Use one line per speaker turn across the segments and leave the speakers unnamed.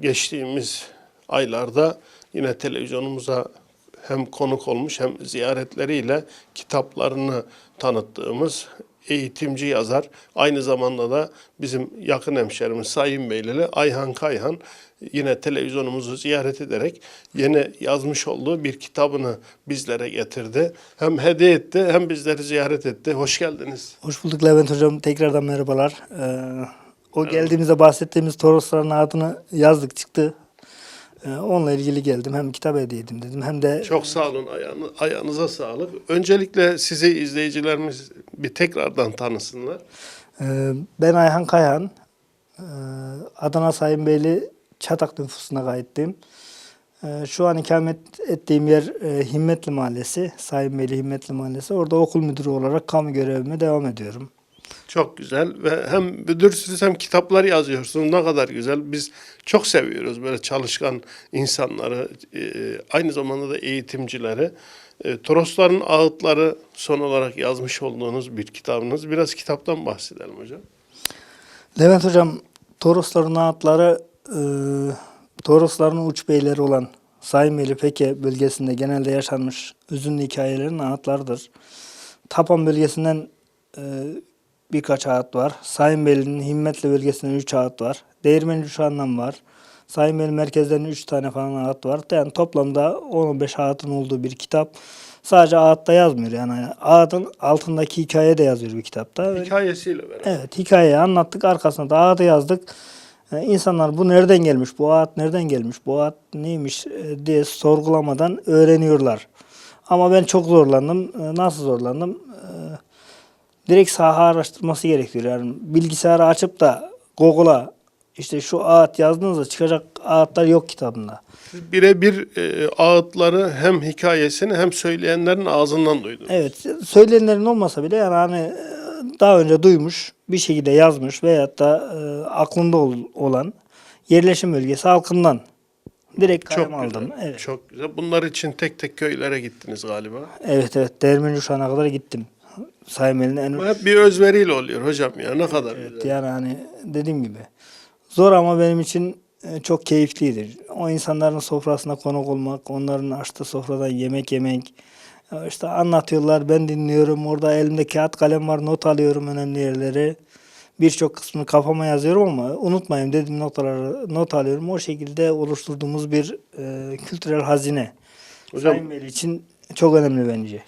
geçtiğimiz aylarda yine televizyonumuza hem konuk olmuş hem ziyaretleriyle kitaplarını tanıttığımız eğitimci yazar, aynı zamanda da bizim yakın hemşerimiz Sayın Beylili Ayhan Kayhan yine televizyonumuzu ziyaret ederek yeni yazmış olduğu bir kitabını bizlere getirdi. Hem hediye etti hem bizleri ziyaret etti. Hoş geldiniz.
Hoş bulduk Levent Hocam. Tekrardan merhabalar. Ee, o geldiğimizde bahsettiğimiz Torosların adını yazdık çıktı. Ee, onunla ilgili geldim. Hem kitap hediye edeyim dedim hem de
Çok sağ olun. Ayağını, ayağınıza sağlık. Öncelikle sizi izleyicilerimiz bir tekrardan tanısınlar.
e, ben Ayhan Kayhan. Ee, Adana Sayın Beyli Çatak nüfusuna kayıtlıyım. Ee, şu an ikamet ettiğim yer e, Himmetli Mahallesi. Sayın Beyli Himmetli Mahallesi. Orada okul müdürü olarak kamu görevime devam ediyorum.
Çok güzel ve hem müdürsünüz hem kitaplar yazıyorsunuz. Ne kadar güzel. Biz çok seviyoruz böyle çalışkan insanları, e, aynı zamanda da eğitimcileri. E, Torosların Ağıtları son olarak yazmış olduğunuz bir kitabınız. Biraz kitaptan bahsedelim hocam.
Levent Hocam, Torosların ağıtları, e, Torosların uç beyleri olan Saymeli Peke bölgesinde genelde yaşanmış üzünlü hikayelerin ağıtlarıdır. Tapan bölgesinden e, birkaç ağıt var. Sayınbeli'nin Himmetli bölgesinden üç ağıt var. Değirmenci Uşağı'ndan var. Sayınbeli merkezlerinin üç tane falan ağıt var. Yani toplamda 10-15 ağıtın olduğu bir kitap. Sadece ağıtta yazmıyor yani ağıtın altındaki hikaye de yazıyor bir kitapta.
Hikayesiyle beraber.
Evet hikayeyi anlattık arkasına da ağıtı yazdık. Ee, İnsanlar bu nereden gelmiş, bu ağıt nereden gelmiş, bu ağıt neymiş e, diye sorgulamadan öğreniyorlar. Ama ben çok zorlandım. Ee, Nasıl zorlandım? Direkt saha araştırması gerekiyor. Yani bilgisayarı açıp da Google'a işte şu ağıt yazdığınızda çıkacak ağıtlar yok kitabında.
Birebir e, ağıtları hem hikayesini hem söyleyenlerin ağzından duydunuz.
Evet, söylenenlerin olmasa bile yani hani e, daha önce duymuş, bir şekilde yazmış veyahut da e, aklında ol- olan yerleşim bölgesi halkından direkt
Çok
kalem
güzel.
aldım. Evet.
Çok güzel. Bunlar için tek tek köylere gittiniz galiba.
Evet evet. Değirmenci Uşağı'na kadar gittim. Saymel'in en
hep bir özveriyle oluyor hocam ya. Ne kadar
Evet,
güzel.
yani hani dediğim gibi. Zor ama benim için e, çok keyifliydi. O insanların sofrasına konuk olmak, onların açtığı sofradan yemek yemek. e, işte anlatıyorlar, ben dinliyorum. Orada elimde kağıt kalem var, not alıyorum önemli yerleri. Birçok kısmını kafama yazıyorum ama unutmayayım dediğim noktaları not alıyorum. O şekilde oluşturduğumuz bir e, kültürel hazine.
Hocam-
Sayın Bey için çok önemli bence.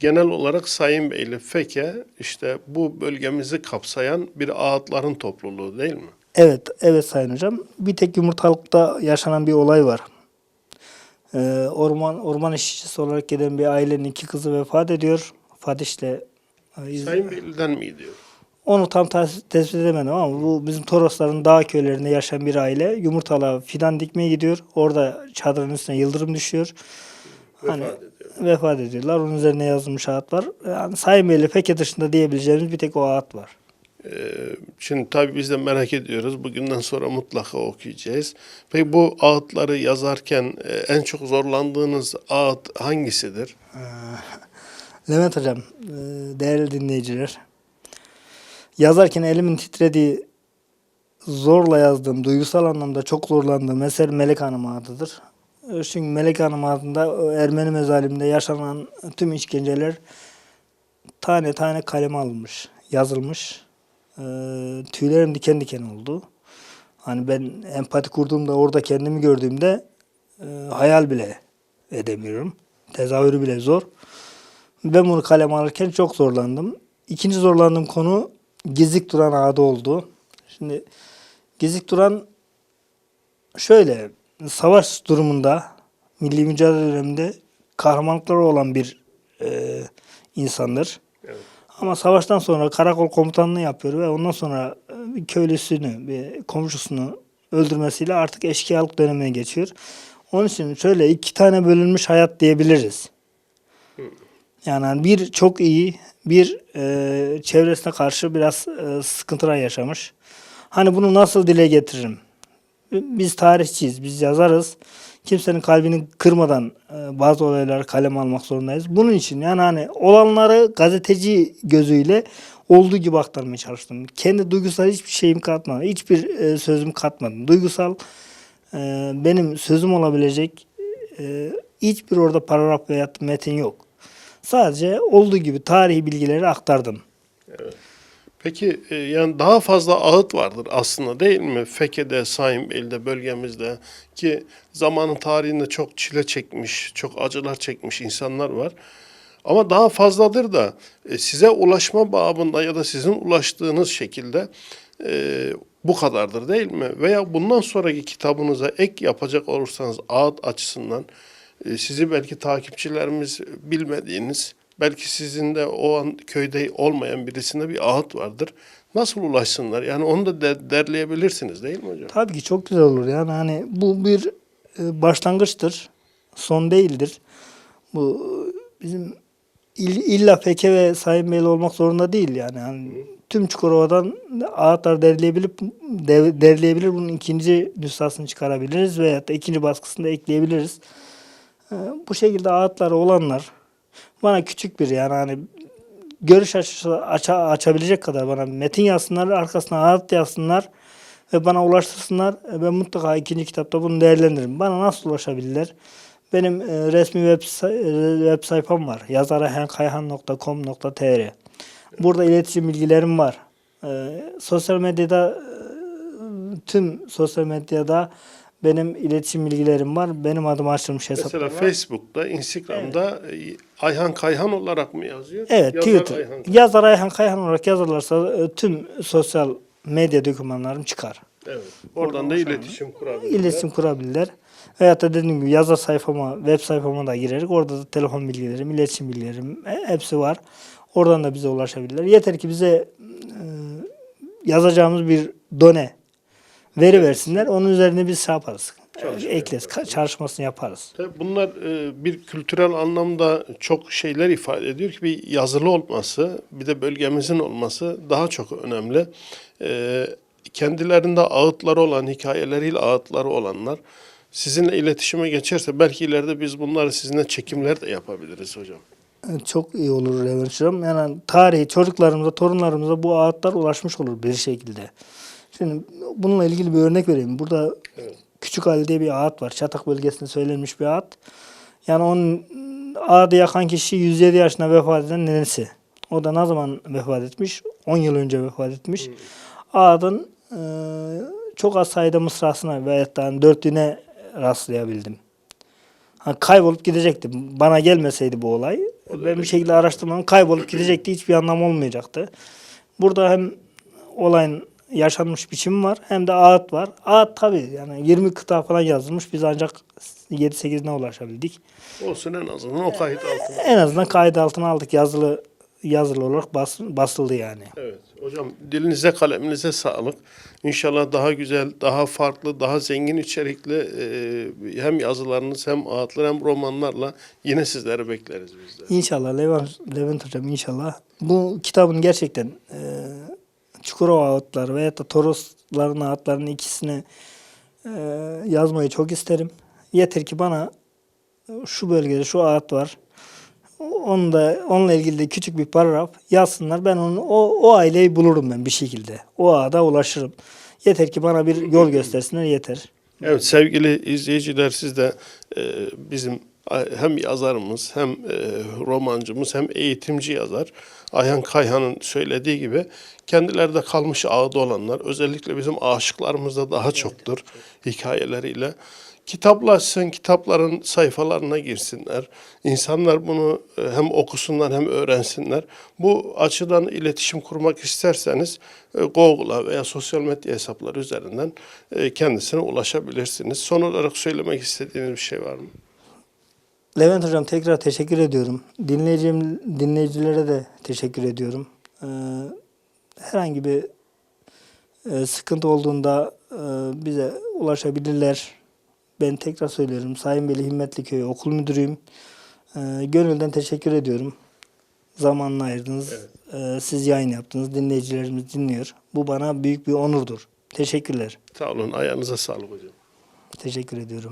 Genel olarak Sayın Beyli Feke işte bu bölgemizi kapsayan bir ağıtların topluluğu değil mi?
Evet, evet Sayın Hocam. Bir tek yumurtalıkta yaşanan bir olay var. Ee, orman orman işçisi olarak gelen bir ailenin iki kızı vefat ediyor. Fatih'le e,
Sayın Beyli'den mi diyor?
onu tam tespit edemedim ama bu bizim Torosların dağ köylerinde yaşayan bir aile yumurtalığa fidan dikmeye gidiyor. Orada çadırın üstüne yıldırım düşüyor. Hani
Vefat ediyor.
Vefat ediyorlar. Onun üzerine yazılmış ağıt var. Yani Sayın Bey'le pek dışında diyebileceğimiz bir tek o ağıt var.
Ee, şimdi tabii biz de merak ediyoruz. Bugünden sonra mutlaka okuyacağız. Peki bu ağıtları yazarken e, en çok zorlandığınız ağıt hangisidir?
Levent Hocam, e, değerli dinleyiciler. Yazarken elimin titrediği, zorla yazdığım, duygusal anlamda çok zorlandığım eser Melek Hanım adıdır. Çünkü Melek Hanım adında Ermeni mezalimde yaşanan tüm işkenceler tane tane kaleme alınmış, yazılmış. E, tüylerim diken diken oldu. Hani ben empati kurduğumda, orada kendimi gördüğümde e, hayal bile edemiyorum. Tezahürü bile zor. Ben bunu kaleme alırken çok zorlandım. İkinci zorlandığım konu Gezik Duran adı oldu. Şimdi Gezik Duran şöyle savaş durumunda milli mücadele döneminde kahramanlıkları olan bir e, insandır.
Evet.
Ama savaştan sonra karakol komutanlığı yapıyor ve ondan sonra e, bir köylüsünü, bir komşusunu öldürmesiyle artık eşkıyalık dönemine geçiyor. Onun için şöyle iki tane bölünmüş hayat diyebiliriz. Yani hani bir çok iyi, bir e, çevresine karşı biraz e, sıkıntılar yaşamış. Hani bunu nasıl dile getiririm? Biz tarihçiyiz, biz yazarız. Kimsenin kalbini kırmadan e, bazı olayları kaleme almak zorundayız. Bunun için yani hani olanları gazeteci gözüyle olduğu gibi aktarmaya çalıştım. Kendi duygusal hiçbir şeyim katmadım. Hiçbir e, sözüm katmadım. Duygusal e, benim sözüm olabilecek hiçbir orada paragraf veya metin yok. Sadece olduğu gibi tarihi bilgileri aktardım.
Peki e, yani daha fazla ağıt vardır aslında değil mi? Feke'de, Saimbeyli'de, bölgemizde ki zamanın tarihinde çok çile çekmiş, çok acılar çekmiş insanlar var. Ama daha fazladır da e, size ulaşma babında ya da sizin ulaştığınız şekilde e, bu kadardır değil mi? Veya bundan sonraki kitabınıza ek yapacak olursanız ağıt açısından e, sizi belki takipçilerimiz bilmediğiniz, belki sizin de o an köyde olmayan birisinde bir ağıt vardır. Nasıl ulaşsınlar? Yani onu da de- derleyebilirsiniz değil mi hocam?
Tabii ki çok güzel olur yani hani bu bir e, başlangıçtır. Son değildir. Bu e, bizim il- illa Peke ve Sayın Beyli olmak zorunda değil yani. yani tüm Çukurova'dan ağıtlar derleyebilip de- derleyebilir. Bunun ikinci nüshasını çıkarabiliriz veya da ikinci baskısını da ekleyebiliriz. E, Bu şekilde ağıtları olanlar bana küçük bir yani hani görüş açısı aça, açabilecek kadar bana metin yazsınlar, arkasına ağıt yazsınlar ve bana ulaştırsınlar. E, Ben mutlaka ikinci kitapta bunu değerlendiririm. Bana nasıl ulaşabilirler? Benim e, resmi web, e, web sayfam var. yazarayhankayhan.com.tr Burada iletişim bilgilerim var. E, sosyal medyada e, tüm sosyal medyada benim iletişim bilgilerim var. Benim adım açılmış hesaplar
Mesela
var.
Facebook'ta, Instagram'da e, Ayhan Kayhan olarak mı yazıyor?
Evet
Yazar
Twitter.
Ayhan Kayhan.
Yazar Ayhan Kayhan olarak yazarlarsa e, tüm sosyal medya dokümanlarım çıkar.
Evet. Oradan da iletişim kurabilirler.
İletişim kurabilirler. Veyahut da dediğim gibi yazar sayfama, web sayfama da girerek orada da telefon bilgilerim, iletişim bilgilerim e, hepsi var. Oradan da bize ulaşabilirler. Yeter ki bize e, yazacağımız bir done veri versinler. Onun üzerine biz şey yaparız.
Çalışma
Ekleriz. ka- Çalışmasını yaparız.
Tabii bunlar e, bir kültürel anlamda çok şeyler ifade ediyor ki bir yazılı olması, bir de bölgemizin olması daha çok önemli. E, kendilerinde ağıtları olan, hikayeleriyle ağıtları olanlar sizinle iletişime geçerse belki ileride biz bunları sizinle çekimler de yapabiliriz hocam.
Çok iyi olur Hocam. Yani tarihi çocuklarımıza, torunlarımıza bu ağıtlar ulaşmış olur bir şekilde. Şimdi bununla ilgili bir örnek vereyim. Burada
Evet.
Küçük Ali diye bir ağıt var. Çatak bölgesinde söylenmiş bir ağıt. Yani onun ağıtı yakan kişi 107 yaşında vefat eden nenesi. O da ne zaman vefat etmiş? 10 yıl önce vefat etmiş. Ağıtın e, çok az sayıda mısrasına veyahut da hani dörtlüğüne rastlayabildim. Ha, kaybolup gidecekti. Bana gelmeseydi bu olay. Ben bir şekilde araştırmam kaybolup gidecekti. Hiçbir anlam olmayacaktı. Burada hem olayın yaşanmış biçimi var hem de ağıt var. Ağıt tabii yani 20 kıta falan yazılmış. Biz ancak 7-8'ine ulaşabildik.
Olsun en azından o kayıt altında.
En azından kayıt altına aldık. Yazılı yazılı olarak bas, basıldı yani.
Evet hocam dilinize kaleminize sağlık. İnşallah daha güzel, daha farklı, daha zengin içerikli e, hem yazılarınız hem ağıtlar hem romanlarla yine sizleri bekleriz biz de.
İnşallah Levent, Levent Hocam inşallah. Bu kitabın gerçekten e, Çukurova ağıtları veyahut da Torosların ağıtlarının ikisini e, yazmayı çok isterim. Yeter ki bana şu bölgede şu ağıt var. Onu da onunla ilgili de küçük bir paragraf yazsınlar. Ben onu o, o aileyi bulurum ben bir şekilde. O ağda ulaşırım. Yeter ki bana bir yol göstersinler yeter.
Evet sevgili izleyiciler siz de e, bizim hem yazarımız hem e, romancımız hem eğitimci yazar Ayhan Kayhan'ın söylediği gibi kendileri de kalmış ağda olanlar özellikle bizim aşıklarımızda daha çoktur hikayeleriyle. Kitaplaşsın, kitapların sayfalarına girsinler. İnsanlar bunu e, hem okusunlar hem öğrensinler. Bu açıdan iletişim kurmak isterseniz e, Google'a veya sosyal medya hesapları üzerinden kendisine ulaşabilirsiniz. Son olarak söylemek istediğiniz bir şey var mı?
Levent Hocam tekrar teşekkür ediyorum. Dinleyicim, dinleyicilere de teşekkür ediyorum. Ee, herhangi bir e, sıkıntı olduğunda e, bize ulaşabilirler. Ben tekrar söylüyorum. Sayın Veli Himmetli Köyü okul müdürüyüm. Ee, gönülden teşekkür ediyorum. Zamanını ayırdınız. Ee, siz yayın yaptınız. Dinleyicilerimiz dinliyor. Bu bana büyük bir onurdur. Teşekkürler.
Sağ olun, ayağınıza sağlık hocam.
Teşekkür ediyorum.